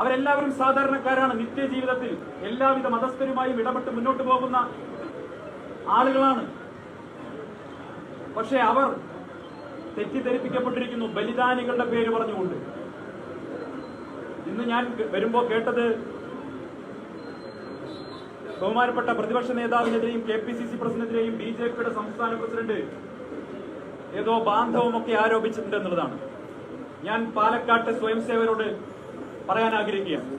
അവരെല്ലാവരും സാധാരണക്കാരാണ് നിത്യജീവിതത്തിൽ. എല്ലാവിധ മതസ്ഥരുമായും ഇടപെട്ട് മുന്നോട്ട് പോകുന്ന ആളുകളാണ്. പക്ഷെ അവർ തെറ്റിദ്ധരിപ്പിക്കപ്പെട്ടിരിക്കുന്നു ബലിദാനികളുടെ പേര് പറഞ്ഞുകൊണ്ട്. ഇന്ന് ഞാൻ വരുമ്പോ കേട്ടത് ബഹുമാനപ്പെട്ട പ്രതിപക്ഷ നേതാവിനെതിരെയും കെ പി സി സി പ്രസിഡന്റിനെതിരെയും ബി ജെ പിയുടെ സംസ്ഥാന പ്രസിഡന്റ് ഏതോ ബാന്ധവമൊക്കെ ആരോപിച്ചിട്ടുണ്ട് എന്നുള്ളതാണ് ഞാൻ പാലക്കാട്ട് സ്വയം സേവകരോട് പറയാൻ ആഗ്രഹിക്കുകയാണ്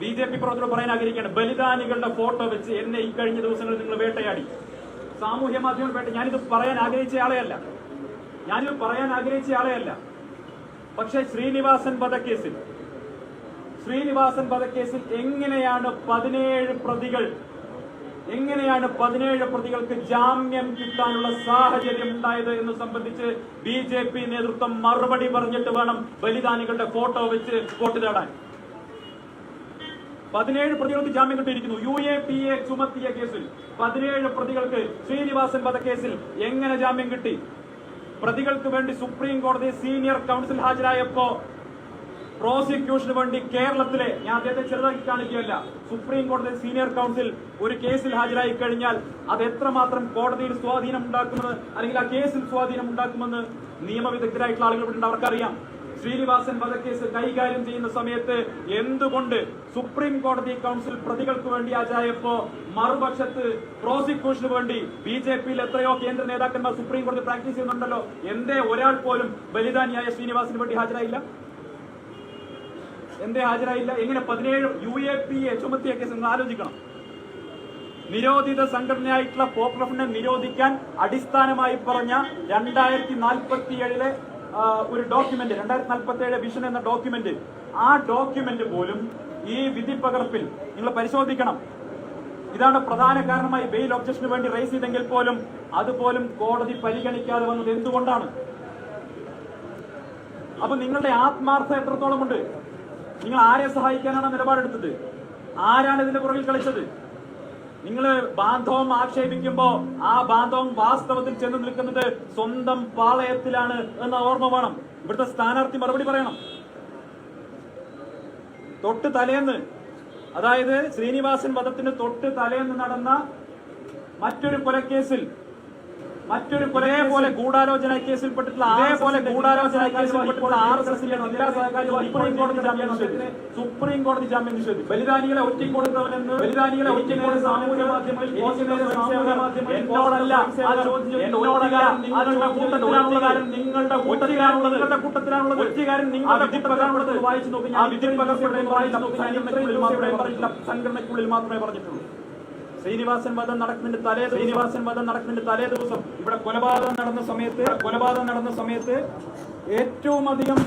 ബി ജെ പി പ്രവർത്തകർ പറയാൻ ആഗ്രഹിക്കുകയാണ്. ബലിദാനികളുടെ ഫോട്ടോ വെച്ച് എന്നെ ഈ കഴിഞ്ഞ ദിവസങ്ങളിൽ നിങ്ങൾ വേട്ടയാടി. സാമൂഹ്യ മാധ്യമങ്ങൾ വേട്ട ഞാനിത് പറയാൻ ആഗ്രഹിച്ച ആളെയല്ല ഞാനിത് പറയാൻ ആഗ്രഹിച്ച ആളെയല്ല പക്ഷെ ശ്രീനിവാസൻ വധക്കേസിൽ ശ്രീനിവാസൻ വധക്കേസിൽ എങ്ങനെയാണ് പതിനേഴ് പ്രതികൾ എങ്ങനെയാണ് പതിനേഴ് പ്രതികൾക്ക് ജാമ്യം കിട്ടാനുള്ള സാഹചര്യം ഉണ്ടായത് എന്ന് സംബന്ധിച്ച് ബി ജെ പി നേതൃത്വം മറുപടി പറഞ്ഞിട്ട് വേണം ബലിദാനികളുടെ ഫോട്ടോ വെച്ച് വോട്ട് തേടാൻ. പതിനേഴ് പ്രതികൾക്ക് ജാമ്യം കിട്ടിയിരിക്കുന്നു. യു എ പി എ ചുമത്തിയ കേസിൽ പതിനേഴ് പ്രതികൾക്ക് ശ്രീനിവാസൻ വധക്കേസിൽ എങ്ങനെ ജാമ്യം കിട്ടി? പ്രതികൾക്ക് വേണ്ടി സുപ്രീം കോടതി സീനിയർ കൗൺസിൽ ഹാജരായപ്പോ പ്രോസിക്യൂഷന് വേണ്ടി കേരളത്തിലെ ഞാൻ അദ്ദേഹത്തെ ചെറുതാക്കി കാണിക്കുകയല്ല സുപ്രീം കോടതി സീനിയർ കൗൺസിൽ ഒരു കേസിൽ ഹാജരായി കഴിഞ്ഞാൽ അത് എത്രമാത്രം കോടതിയിൽ സ്വാധീനം ഉണ്ടാക്കുമെന്ന് അല്ലെങ്കിൽ ആ കേസിൽ സ്വാധീനം ഉണ്ടാക്കുമെന്ന് നിയമവിദഗ്ധരായിട്ടുള്ള ആളുകൾ ഇവിടെ അവർക്കറിയാം. ശ്രീനിവാസൻ വധക്കേസ് കൈകാര്യം ചെയ്യുന്ന സമയത്ത് എന്തുകൊണ്ട് സുപ്രീം കോടതി കൗൺസിൽ പ്രതികൾക്ക് വേണ്ടി ഹാജരായപ്പോ മറുപക്ഷത്ത് പ്രോസിക്യൂഷന് വേണ്ടി ബി ജെ പിയിൽ എത്രയോ കേന്ദ്ര നേതാക്കന്മാർ സുപ്രീം കോടതി പ്രാക്ടീസ് ചെയ്യുന്നുണ്ടല്ലോ എന്തേ ഒരാൾ പോലും ബലിദാനിയായ ശ്രീനിവാസിന് വേണ്ടി ഹാജരായില്ല? എന്തേ ഹാജരായില്ല? എങ്ങനെ പതിനേഴ് യു എ പി എ ചുമത്തിയ കേസ് നിങ്ങൾ ആലോചിക്കണം. നിരോധിത സംഘടനയായിട്ടുള്ള പോപ്രഫിനെ നിരോധിക്കാൻ അടിസ്ഥാനമായി പറഞ്ഞ രണ്ടായിരത്തി നാൽപ്പത്തി ഏഴിലെ ഒരു ഡോക്യുമെന്റ് രണ്ടായിരത്തി നാൽപ്പത്തി ഏഴ് വിഷൻ എന്ന ഡോക്യുമെന്റ് ആ ഡോക്യുമെന്റ് പോലും ഈ വിധി പകർപ്പിൽ നിങ്ങൾ പരിശോധിക്കണം. ഇതാണ് പ്രധാന കാരണമായി ബെയിൽ ഒബ്ജക്ഷന് വേണ്ടി റേസ് ചെയ്തെങ്കിൽ പോലും അതുപോലും കോടതി പരിഗണിക്കാതെ വന്നത് എന്തുകൊണ്ടാണ്? അപ്പൊ നിങ്ങളുടെ ആത്മാർത്ഥ എത്രത്തോളം ഉണ്ട് നിങ്ങൾ ആരെ സഹായിക്കാനാണ് നിലപാടെടുത്തത്? ആരാണ് ഇതിന്റെ പുറകിൽ കളിച്ചത്? നിങ്ങൾ ബാന്ധവം ആക്ഷേപിക്കുമ്പോ ആ ബാന്ധവം വാസ്തവത്തിൽ ചെന്ന് നിൽക്കുന്നത് സ്വന്തം പാളയത്തിലാണ് എന്ന ഓർമ്മ വേണം. ഇവിടുത്തെ സ്ഥാനാർത്ഥി മറുപടി പറയണം. തൊട്ട് തലേന്ന് അതായത് ശ്രീനിവാസൻ വധത്തിന് തൊട്ട് തലേന്ന് നടന്ന മറ്റൊരു കൊലക്കേസിൽ മറ്റൊരു പോലെ ഗൂഢാലോചന കേസിൽപ്പെട്ടിട്ടുള്ള അതേപോലെ ഗൂഢാലോചന കേസിൽപ്പെട്ടിട്ടുള്ള ആർ എസ് എസിന്റെ സുപ്രീം കോടതി ജാമ്യം നിഷേധിച്ചു. സുപ്രീം കോടതി ജാമ്യം നിഷേധിച്ചു. ബലിദാനികളെ ഒറ്റിക്കൊടുത്തവനെന്ന് ബലിദാനികളെ ഒറ്റ സാമൂഹ്യ മാധ്യമങ്ങളിൽ സാമൂഹ്യ എന്നോടല്ല നിങ്ങളുടെ കൂട്ടത്തിലാണുള്ളത്. നിങ്ങളുടെ കൂട്ടത്തിലാണുള്ളത്. ഒറ്റകാരൻ നിങ്ങളുടെ കൂട്ടത്തിലാണുള്ളത്. വായിച്ചു നോക്കി. ഞാൻ പകർപ്പിയുടെ വായിച്ചു നോക്കി. സംഘടനയ്ക്കുള്ളിൽ മാത്രമേ പറഞ്ഞിട്ടുള്ളൂ. ശ്രീനിവാസൻ വധം നടക്കുന്നതിന്റെ തലേ ശ്രീനിവാസൻ വധം നടക്കുന്നതിന്റെ തലേ ദിവസം ഇവിടെ കൊലപാതകം നടന്ന സമയത്ത് കൊലപാതകം നടന്ന സമയത്ത് ഏറ്റവും അധികം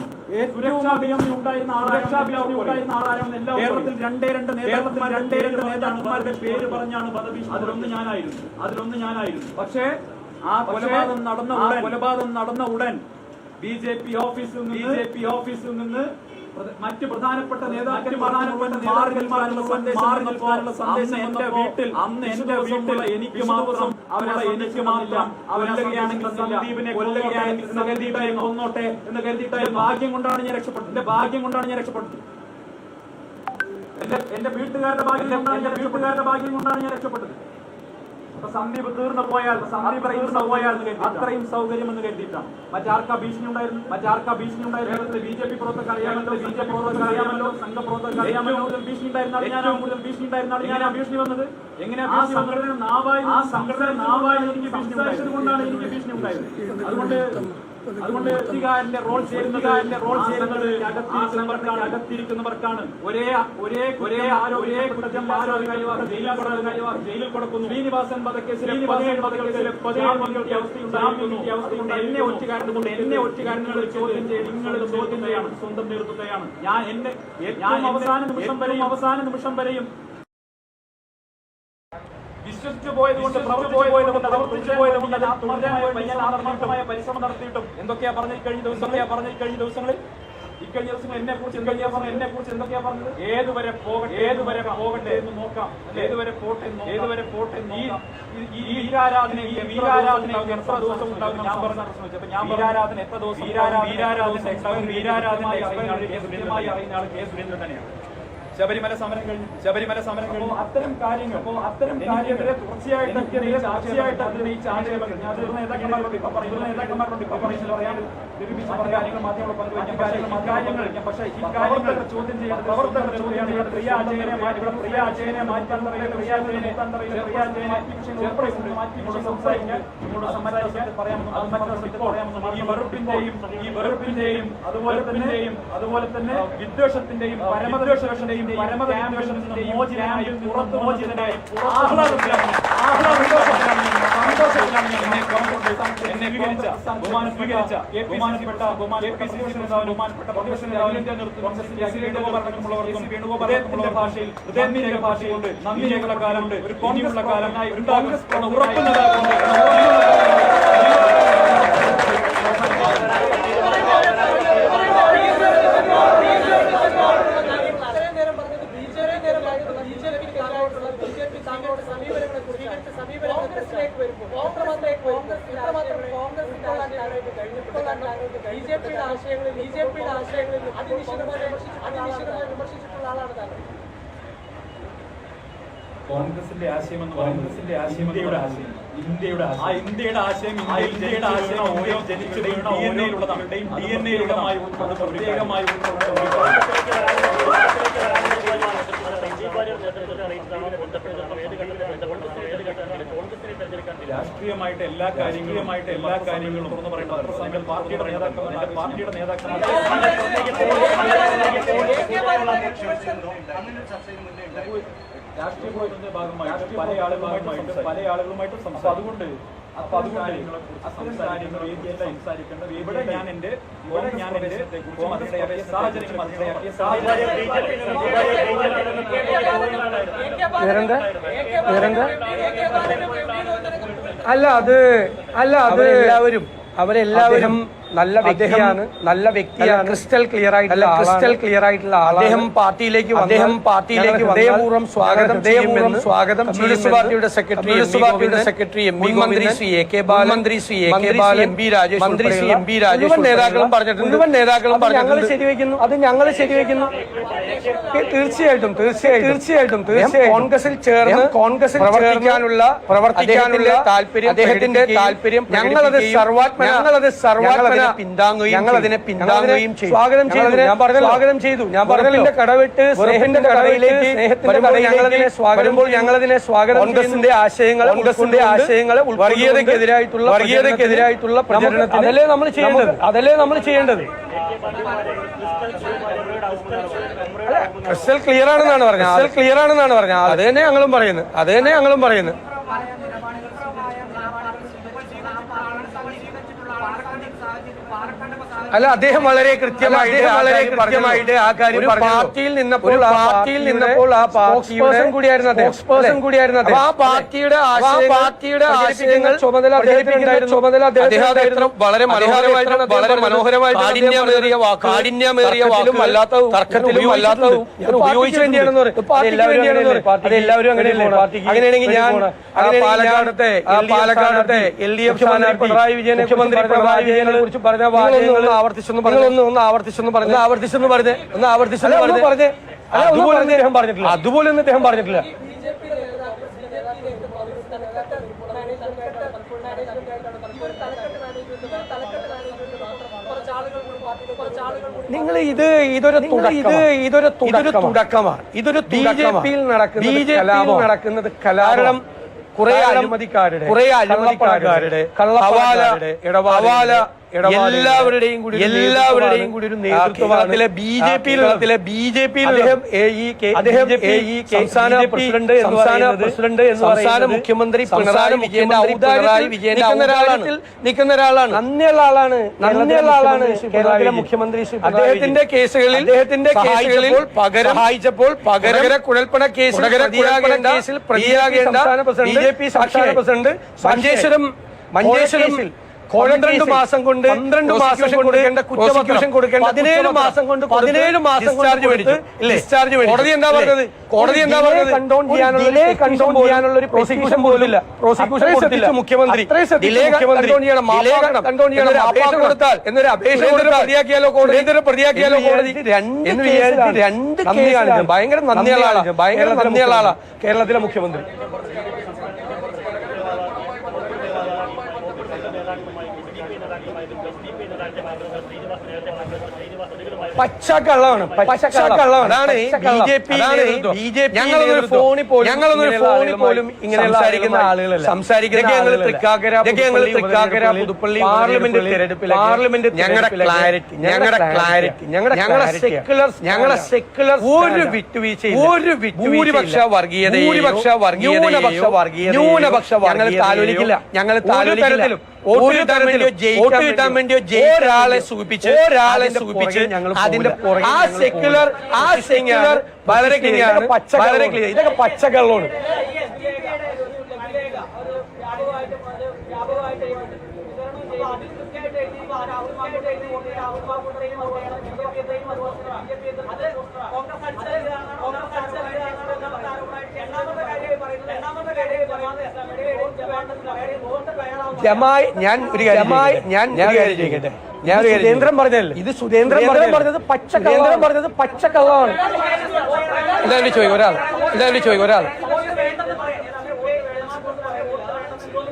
കേരളത്തിൽ രണ്ടേ രണ്ട് നേതാക്കന്മാർ രണ്ടേ രണ്ട് നേതാക്കന്മാരുടെ പേര് പറഞ്ഞാണ് വധഭീഷണി. അതിലൊന്ന് ഞാനായിരുന്നു. അതിലൊന്ന് ഞാനായിരുന്നു. പക്ഷേ ആ കൊലപാതകം നടന്ന ഉടൻ കൊലപാതകം നടന്ന ഉടൻ ബി ജെ പി ഓഫീസിൽ നിന്ന് ബി ജെ പി ഓഫീസിൽ നിന്ന് മറ്റ് പ്രധാനപ്പെട്ട നേതാക്കന്മാരുടെ എന്റെ വീട്ടിൽ അന്ന് എന്റെ വീട്ടിൽ എനിക്ക് മാത്രം അവരുടെ എനിക്ക് മാത്രം അവരൊക്കെയാണെങ്കിൽ സന്ദീപിനെ കൊല്ലുകയാണെങ്കിൽ സഹദീപയെ കൊന്നോട്ടെ എന്ന് കരുതിയിട്ടായി ഭാഗ്യം കൊണ്ടാണ് ഞാൻ രക്ഷപ്പെട്ടത്. എന്റെ ഭാഗ്യം കൊണ്ടാണ് ഞാൻ രക്ഷപ്പെട്ടത്. എന്റെ എന്റെ വീട്ടുകാരുടെ ഭാഗ്യം ഞാൻ വീട്ടുകാരുടെ ഭാഗ്യം കൊണ്ടാണ് ഞാൻ രക്ഷപ്പെട്ടത്. സന്ദീപ് തീർന്നു പോയാൽ സന്ദീപ് തീർന്നു പോയാൽ അത്രയും സൗകര്യം എന്ന് കരുതിയിട്ടാണ് മറ്റാർക്കാ ഭീഷണി ഉണ്ടായിരുന്നു മറ്റാർക്കാ ഭീഷണി ഉണ്ടായിരുന്നു ബി ജെ പി പ്രവർത്തകർ അറിയാമല്ലോ ബി ജെ പി പ്രവർത്തകർ അറിയാമല്ലോ സംഘപ്രവർത്തകർ അറിയാമല്ലോ. കൂടുതൽ ഭീഷണി ഉണ്ടായിരുന്ന ഞാൻ കൂടുതൽ ഭീഷണി ഉണ്ടായിരുന്ന ഞാൻ. ഭീഷണി വന്നത്? എങ്ങനെയാ ആ സംഘടന നാവായി ആ സംഘടന നാവായി എനിക്ക് സംസാരിച്ചത് കൊണ്ടാണ് എനിക്ക് ഭീഷണി ഉണ്ടായത്. അതുകൊണ്ട് അതുകൊണ്ട് എഴുത്തുകാരന്റെ റോൾ ചേരുന്നതിന്റെ റോൾ ചേരുന്നത് അകത്തിരിക്കുന്നവർക്കാണ്. അകത്തിരിക്കുന്നവർക്കാണ്. ഒരേ ഒരേ ഒരേ ആരോ ഒരേ കുറ്റം ആരോ ജയിലിൽ കൊടുക്കുന്നവർ ജയിലിൽ കൊടുക്കുന്നു. ശ്രീനിവാസൻ വധക്കേസിലെ പതിനേഴ് വധക്കേസിലെ പതിനേഴ് മതികളുടെ അവസ്ഥയുണ്ടായിരുന്നു അവസ്ഥയുണ്ട് എന്നെ ഒറ്റുകാരൻ കൊണ്ട് എന്നെ ഒറ്റുകാരനുകൾ ചോദ്യം ചെയ്ത് നിങ്ങൾ ചോദ്യം ചെയ്യാണ്. സ്വന്തം നേതൃത്വത്തെയാണ്. ഞാൻ എന്റെ ഞാൻ അവസാന നിമിഷം വരെയും അവസാന നിമിഷം വരെയും വിശ്വസിച്ചു പോയത് കൊണ്ട് പോയത് കൊണ്ട് പ്രവർത്തിച്ചു പോയത് കൊണ്ട് ആത്മാർത്ഥമായ പരിശ്രമം നടത്തിയിട്ടും എന്തൊക്കെയാ പറഞ്ഞ കഴിഞ്ഞ ദിവസം എന്തൊക്കെയാ പറഞ്ഞ കഴിഞ്ഞ ദിവസങ്ങളിൽ? ഇക്കഴിഞ്ഞ ദിവസം എന്നെ കുറിച്ച് എന്തൊക്കെയാ പറഞ്ഞത്? എന്നെ കുറിച്ച് എന്തൊക്കെയാ പറഞ്ഞത്? ഏതുവരെ പോകട്ടെ ഏതുവരെ പോകട്ടെ എന്ന് നോക്കാം. ഏതുവരെ പോട്ടെ. ഏതുവരെ പോട്ടെ. ഈ- ഈ വീരാരാധന എത്ര ദിവസം ഉണ്ടാകും ഞാൻ പറഞ്ഞ ഞാൻ വീരാരാധന എത്ര ദിവസം വീരാരാധന വീരാരാധന വീരാരാധന അറിയുന്ന ആൾ കെ സുരേന്ദ്രൻ തന്നെയാണ്. ശബരിമല സമരം കഴിഞ്ഞു. ശബരിമല സമരം കഴിഞ്ഞു. അത്തരം കാര്യങ്ങൾ അപ്പോൾ അത്തരം കാര്യങ്ങളെ തുടർച്ചയായിട്ട് ഞാൻ തീർന്ന നേതാക്കന്മാരോട് ഇപ്പൊ പറയുന്ന. നേതാക്കന്മാരോട് ഇപ്പൊ പറയുന്നത് പറയാൻ കാര്യങ്ങൾ മാധ്യമങ്ങൾ പങ്കുവയ്ക്കാൻ കാര്യങ്ങൾ കാര്യങ്ങൾ ഞാൻ പക്ഷേ ഈ കാര്യങ്ങൾ ചോദ്യം ചെയ്യുന്ന പ്രവർത്തകർ ചോദ്യം ചെയ്യുന്നത് പ്രിയ അജയനെ മാറ്റി ഇവിടെ പ്രിയ അജയനെ മാറ്റാൻ പറയുന്നത് പ്രിയ അജയനെ പ്രിയ അജയനെ മാറ്റി വിഷയങ്ങൾ ഉൾപ്പെടെ കൊണ്ട് മാറ്റി സംസാരിക്കാൻ നിങ്ങളോട് സംസാരിക്കാൻ പറയാമെന്ന് പറയാമെന്ന് ഈ വെറുപ്പിന്റെയും ഈ വെറുപ്പിന്റെയും അതുപോലെ തന്നെയും അതുപോലെ തന്നെ വിദ്വേഷത്തിന്റെയും പരമദ്വേഷത്തിന്റെയും പുറത്തു എന്നെ ബഹുമാനം സ്വീകരിച്ച ബഹുമാനപ്പെട്ട ബഹുമാനപ്പെട്ട വേണുഗോപാലടക്കമുള്ളവർക്കും ഭാഷയിൽ ഹൃദയത്തിന്റെ ഭാഷയിൽ നന്ദി ഞങ്ങളുടെ കാലമുണ്ട്. ഒരു കോൺഗ്രസ് കാലമായി ഒരു കോൺഗ്രസ് ഉറപ്പ് കഴിഞ്ഞിട്ടുണ്ട് പിയുടെ ആശയങ്ങളിൽ ബിജെപിയുടെ ആശയങ്ങളിൽ അതിനിശ്ചിതമായി വിമർശിച്ചു അതിനിശ്ചിതമായി വിമർശിച്ചിട്ടുള്ള ആളാണ് താങ്കൾ. കോൺഗ്രസിന്റെ ആശയം എന്ന് കോൺഗ്രസിന്റെ ആശയം ഇന്ത്യയുടെ ആശയം. ഇന്ത്യയുടെ ആശയം. ആ ഇന്ത്യയുടെ ആശയം ആ ഇന്ത്യയുടെ ആശയം ഓരോ ജനിച്ചു വീണ ഡി എൻ എയിലുള്ളതാണ് ഡി എൻ എയിലുള്ളതായി പ്രത്യേകമായി രാഷ്ട്രീയമായിട്ട് എല്ലാ കാര്യങ്ങളുമായിട്ട് എല്ലാ കാര്യങ്ങളും തുറന്നു പറയുന്നത് പാർട്ടിയുടെ നേതാക്കൾ എന്റെ പാർട്ടിയുടെ നേതാക്കൾ രാഷ്ട്രീയ പ്രവർത്തനത്തിന്റെ ഭാഗമായിട്ട് പല ആളുകളുമായിട്ട് പല ആളുകളുമായിട്ട് സംസാരിക്കും. അതുകൊണ്ട് അപ്പൊ അതുകൊണ്ട് ഇവിടെ ഞാൻ എന്റെ ഇവിടെ ഞാൻ എന്റെ അതിനിടയാക്കിയ അല്ല അത് അല്ല അത് എല്ലാവരും അവരെല്ലാവരും നല്ല വ്യക്തിയാണ് നല്ല വ്യക്തിയാണ് ക്രിസ്റ്റൽ ക്ലിയർ ആയിട്ടുള്ള ക്രിസ്റ്റൽ ക്ലിയർ ആയിട്ടുള്ള അദ്ദേഹം പാർട്ടിയിലേക്ക് അദ്ദേഹം പാർട്ടിയിലേക്ക് ഹൃദയപൂർവം സ്വാഗതം ഹൃദയപൂർവം സ്വാഗതം കമ്മ്യൂണിസ്റ്റ് പാർട്ടിയുടെ സെക്രട്ടറി കമ്മ്യൂണിസ്റ്റ് പാർട്ടിയുടെ സെക്രട്ടറി എം പി മന്ത്രി ശ്രീ എ കെ ബാലൻ മന്ത്രി Shri A K Balan, M P Rajesh മന്ത്രി ശ്രീ എം പി രാജേഷ് നേതാക്കളും പറഞ്ഞിട്ടുണ്ട്. മുഴുവൻ നേതാക്കളും അത് ഞങ്ങൾ. ശരിവെക്കുന്നു അത് ഞങ്ങൾ ശരിവെക്കുന്നു തീർച്ചയായിട്ടും തീർച്ചയായിട്ടും തീർച്ചയായിട്ടും. തീർച്ചയായും കോൺഗ്രസിൽ ചേർന്ന് കോൺഗ്രസിൽ പ്രവർത്തിക്കാനുള്ള പ്രവർത്തിക്കാനുള്ള താല്പര്യം അദ്ദേഹത്തിന്റെ താല്പര്യം ഞങ്ങളത് സർവാത്മ ഞങ്ങളത് സർവാത്മന പിന്താങ്ങുകയും ചെയ്തു. സ്വാഗതം ചെയ്തു. ഞാൻ പറഞ്ഞു സ്വാഗതം ചെയ്തു. ഞാൻ പറഞ്ഞതിന്റെ കടവിട്ട് സ്നേഹത്തിന്റെ കടയിലേക്ക് സ്നേഹത്തിന്റെ ഞങ്ങളതിനെ ഞങ്ങൾ അതിനെ സ്വാഗതം കോൺഗ്രസിന്റെ ആശയങ്ങൾ കോൺഗ്രസിന്റെ ആശയങ്ങൾ വർഗീയതക്കെതിരായിട്ടുള്ള വർഗീയതക്കെതിരായിട്ടുള്ള പ്രചരണത്തിന് അതല്ലേ നമ്മൾ ചെയ്യേണ്ടത്? അതല്ലേ നമ്മൾ ചെയ്യേണ്ടത്? ക്രിസ്റ്റൽ ക്ലിയർ ആണെന്നാണ് പറഞ്ഞത്. ക്ലിയർ ആണെന്നാണ് പറഞ്ഞത്. അത് തന്നെ ഞങ്ങളും പറയുന്നത്. അത് തന്നെ ഞങ്ങളും പറയുന്നത്. A lot of അല്ല അദ്ദേഹം വളരെ കൃത്യമായിട്ട് വളരെ കൃത്യമായിട്ട് ആ കാര്യം പാർട്ടിയിൽ നിന്നപ്പോൾ ആ പാർട്ടിയിൽ നിന്നപ്പോൾ ആ പാർട്ടിയുടെ കൂടിയായിരുന്നു അദ്ദേഹം. കൂടിയായിരുന്നു ആ പാർട്ടിയുടെ പാർട്ടിയുടെ ആശയങ്ങൾ ചുമതല ചുമതല അദ്ദേഹം വളരെ മനോഹരമായിട്ട് വളരെ മനോഹരമായിട്ട് കാഠിന്യമേറിയ വാക്ക് കാഠിന്യമേറിയ വാക്കും അല്ലാത്ത തർക്കത്തിലും അല്ലാത്ത ഉപയോഗിച്ചു വേണ്ടിയാണെന്ന് പറയും. എല്ലാവരും അങ്ങനെയല്ലേ? അങ്ങനെയാണെങ്കിൽ ഞാൻ പാലക്കാടത്തെ പാലക്കാടത്തെ എൽ ഡി എഫ് സ്ഥാനാർത്ഥി പിണറായി വിജയനെ മുഖ്യമന്ത്രി പിണറായി വിജയനെ കുറിച്ച് പറഞ്ഞ വാചകങ്ങൾ ആവർത്തിച്ചൊന്ന് പറഞ്ഞു. ഒന്ന് ഒന്ന് ആവർത്തിച്ചൊന്ന് പറഞ്ഞു. ആവർത്തിച്ചൊന്നും പറഞ്ഞ്. ഒന്ന് ആവർത്തിച്ചൊന്നും പറഞ്ഞു. പറഞ്ഞ്. അതുപോലെ അദ്ദേഹം പറഞ്ഞിട്ടില്ല. അതുപോലെ ഒന്നും അദ്ദേഹം പറഞ്ഞിട്ടില്ല. നിങ്ങൾ ഇത് ഇതൊരു ഇത് ഇതൊരു ഇതൊരു തുടക്കമാണ് ഇതൊരു ബി ജെ പിയിൽ നടക്കുന്ന ബി ജെ പിയിൽ നടക്കുന്നത് കലാരണം കുറെ അഴിമതിക്കാരുടെ കുറെ അഴിമതിക്കാരുടെ കള്ളപ്പാലക്കാരുടെ ഇടപാല എല്ലാവരുടെയും കൂടി എല്ലാവരുടെയും കൂടി ഒരു നേതൃത്വത്തിലെ ബി ജെ പിയിലെ ബി ജെ സംസ്ഥാന മുഖ്യമന്ത്രി പിണറായി വിജയൻ വിജയന്റെ ഔദാര്യത്തിൽ നിൽക്കുന്ന ഒരാളാണ്. നന്ദിയുള്ള ആളാണ് നന്ദിയുള്ള ആളാണ് കേരളത്തിലെ മുഖ്യമന്ത്രി അദ്ദേഹത്തിന്റെ കേസുകളിൽ അദ്ദേഹത്തിന്റെ കേസുകളിൽ പകരം സഹായിച്ചപ്പോൾ പകരം കുഴൽപ്പണ കേസിൽ കേസിൽ പ്രതിയാകേണ്ട ബി ജെ പി സംസ്ഥാന പ്രസിഡന്റ് മഞ്ചേശ്വരം മഞ്ചേശ്വരം പന്ത്രണ്ട് മാസം കൊണ്ട് പന്ത്രണ്ട് മാസം കൊടുക്കേണ്ട കുറ്റപത്രം. കൊടുക്കേണ്ട പതിനേഴ് മാസം കൊണ്ട് പതിനേഴ് മാസം ഡിസ്ചാർജ് കോടതി എന്താ പറഞ്ഞത്? കോടതി എന്താ പറഞ്ഞത്? കണ്ടോൺ ചെയ്യാനുള്ള കണ്ടോൺ ചെയ്യാനുള്ള ഒരു പ്രോസിക്യൂഷൻ പോലില്ല പ്രോസിക്യൂഷൻ കൊടുത്തില്ല. മുഖ്യമന്ത്രി. ഡിലേ ചെയ്യണം അപേക്ഷ കൊടുത്താൽ എന്നൊരു അപേക്ഷ കൊടുത്താൽ പ്രതിയാക്കിയാലോ കോടതി? എന്തൊരു പ്രതിയാക്കിയാലോ കോടതി? രണ്ട് രണ്ട് ഭയങ്കര നന്ദിയുള്ള ആളാണ് ഭയങ്കര നന്ദിയുള്ള കേരളത്തിലെ മുഖ്യമന്ത്രി. പച്ചക്കള്ളമാണ്. പച്ചക്കള്ളമാണ്. അതാണ് B J P B J P ഞങ്ങളൊരു ഫോണിൽ പോലും ഞങ്ങളൊരു ഫോണിൽ പോലും ഇങ്ങനെ സംസാരിക്കുന്ന ആളുകളല്ല. സംസാരിക്കുന്ന ഞങ്ങൾ തൃക്കാക്കര ഞങ്ങൾ തൃക്കാക്കര പുതുപ്പള്ളി പാർലമെന്റ് തെരഞ്ഞെടുപ്പിൽ പാർലമെന്റ് ഞങ്ങളുടെ ക്ലാരിറ്റി ഞങ്ങളുടെ ക്ലാരിറ്റി ഞങ്ങളുടെ ഞങ്ങളുടെ സെക്യുലർ ഞങ്ങളുടെ സെക്യുലർ ഒരു വിട്ടുവീഴ്ച ഒരു ഭൂരിപക്ഷ വർഗീയത ഭൂരിപക്ഷ വർഗീയത ന്യൂനപക്ഷ വർഗീയത ന്യൂനപക്ഷ ഞങ്ങൾ താലോലിക്കില്ല. ഞങ്ങൾ താലോലിക്കില്ല. ഒരു തരത്തിലോ വോട്ട് കിട്ടാൻ വേണ്ടിയോ ഒരാളെ സൂചിപ്പിച്ച് ഒരാളെ സൂചിപ്പിച്ച് അതിന്റെ ആ സെക്യുലർ ആ സെക്യുലർ വളരെ ക്ലിയർ വളരെ ക്ലിയർ ഇതൊക്കെ പച്ചക്കള്ളമാണ്. ജമായി ഞാൻ ഒരു ജമായി ഞാൻ ഞാൻ ഒരു കാര്യം ചോദിക്കട്ടെ? ഞാൻ സുരേന്ദ്രൻ പറഞ്ഞല്ലേ ഇത് സുരേന്ദ്രൻ പറഞ്ഞത് പച്ച സുരേന്ദ്രൻ പറഞ്ഞത് പച്ചക്കള്ളമാണ്. എന്തായാലും ചോദിക്കും ഒരാൾ. എന്തായാലും ചോദിക്കും ഒരാൾ.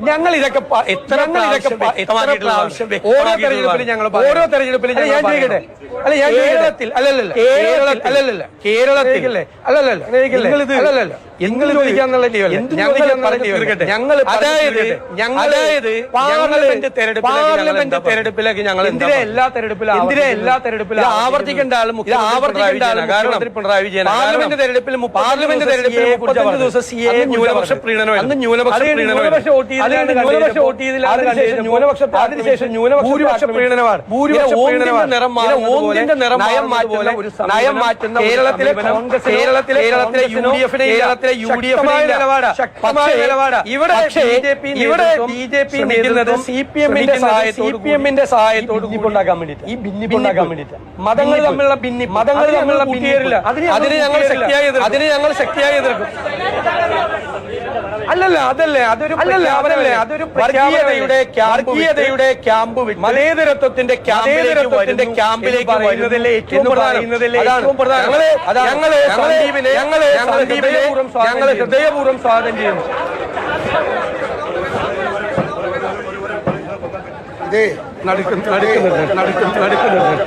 ഞങ്ങൾ ഇതൊക്കെ എത്ര ഇതൊക്കെ ഓരോ തെരഞ്ഞെടുപ്പിലും ഞങ്ങൾ ഓരോ തെരഞ്ഞെടുപ്പിലും ഞാൻ ചോദിക്കട്ടെ? അല്ല ഞാൻ കേരളത്തിൽ അല്ലല്ല കേരളത്തിൽ. അല്ലല്ല കേരളത്തിൽ അല്ലല്ല അല്ലല്ല നിങ്ങൾ ഞങ്ങൾ ഞങ്ങൾ അതായത് ഞങ്ങൾ അതായത് പാർലമെന്റ് പാർലമെന്റ് തെരഞ്ഞെടുപ്പിലേക്ക് ഞങ്ങൾ എന്തിനാ എല്ലാ തെരഞ്ഞെടുപ്പിലും എന്തിനാ എല്ലാ തെരഞ്ഞെടുപ്പിലും ആവർത്തിക്കേണ്ട ആളും ആവർത്തിക്കേണ്ട ആളും കാരണം പിണറായി വിജയൻ പാർലമെന്റ് തെരഞ്ഞെടുപ്പിൽ പാർലമെന്റ് തെരഞ്ഞെടുപ്പിൽ മുപ്പത്തഞ്ച് ദിവസം സി എ ന്യൂനപക്ഷ പ്രീണനം. അന്ന് ന്യൂനപക്ഷ ന്യൂനപക്ഷ വോട്ട് ചെയ്തില്ല ന്യൂനപക്ഷ ന്യൂനപക്ഷ അതിനുശേഷം ന്യൂനപക്ഷ ഭൂരിപക്ഷ പ്രീണനമാണ് ഭൂരിപക്ഷ നിറം ഓന്തിന്റെ നിറം നയം മാറ്റുന്ന ഒരു നയം മാറ്റുന്ന കേരളത്തിലെ കോൺഗ്രസ് കേരളത്തിലെ കേരളത്തിലെ യു ഡി എഫിനെ കേരളത്തിലെ യു ഡി എഫ് ഇവിടെ ഇവിടെ ബി ജെ പി നിൽക്കുന്നത് സി പി എമ്മിന്റെ സഹായത്തോട് സി പി എമ്മിന്റെ സഹായത്തോട് ഭിന്നിപ്പുണ്ടാക്കാൻ വേണ്ടിയിട്ട്. ഈ ഭിന്നിപ്പുണ്ടാക്കാൻ വേണ്ടിയിട്ട്. മതങ്ങൾ തമ്മിലുള്ള ഭിന്നി മതങ്ങൾ തമ്മിലുള്ള ഭിന്നിയേറില്ല അതിന് ഞങ്ങൾ ശക്തിയായി എതിർക്കും. അതിന് ഞങ്ങൾ ശക്തിയായി എതിർക്കും. അല്ലല്ല അതല്ലേ അതൊരു അല്ലല്ല അതല്ലേ അതൊരു വർഗീയതയുടെ വർഗീയതയുടെ ക്യാമ്പ് മതേതരത്വത്തിന്റെ മതേതരത്വത്തിന്റെ ക്യാമ്പിലേക്ക് വരുന്നതല്ലേ ഏറ്റവും പറയുന്നതല്ലേ ഏറ്റവും പ്രധാനം ഞങ്ങൾ ഞങ്ങൾ സന്ദീപിനെ ഞങ്ങൾ സന്ദീപിനെ ഞങ്ങൾ ഹൃദയപൂർവം സ്വാഗതം ചെയ്യുന്നു നടക്കുന്നു നടക്കുന്നുണ്ട് നടക്കുന്നു നടക്കുന്നുണ്ട്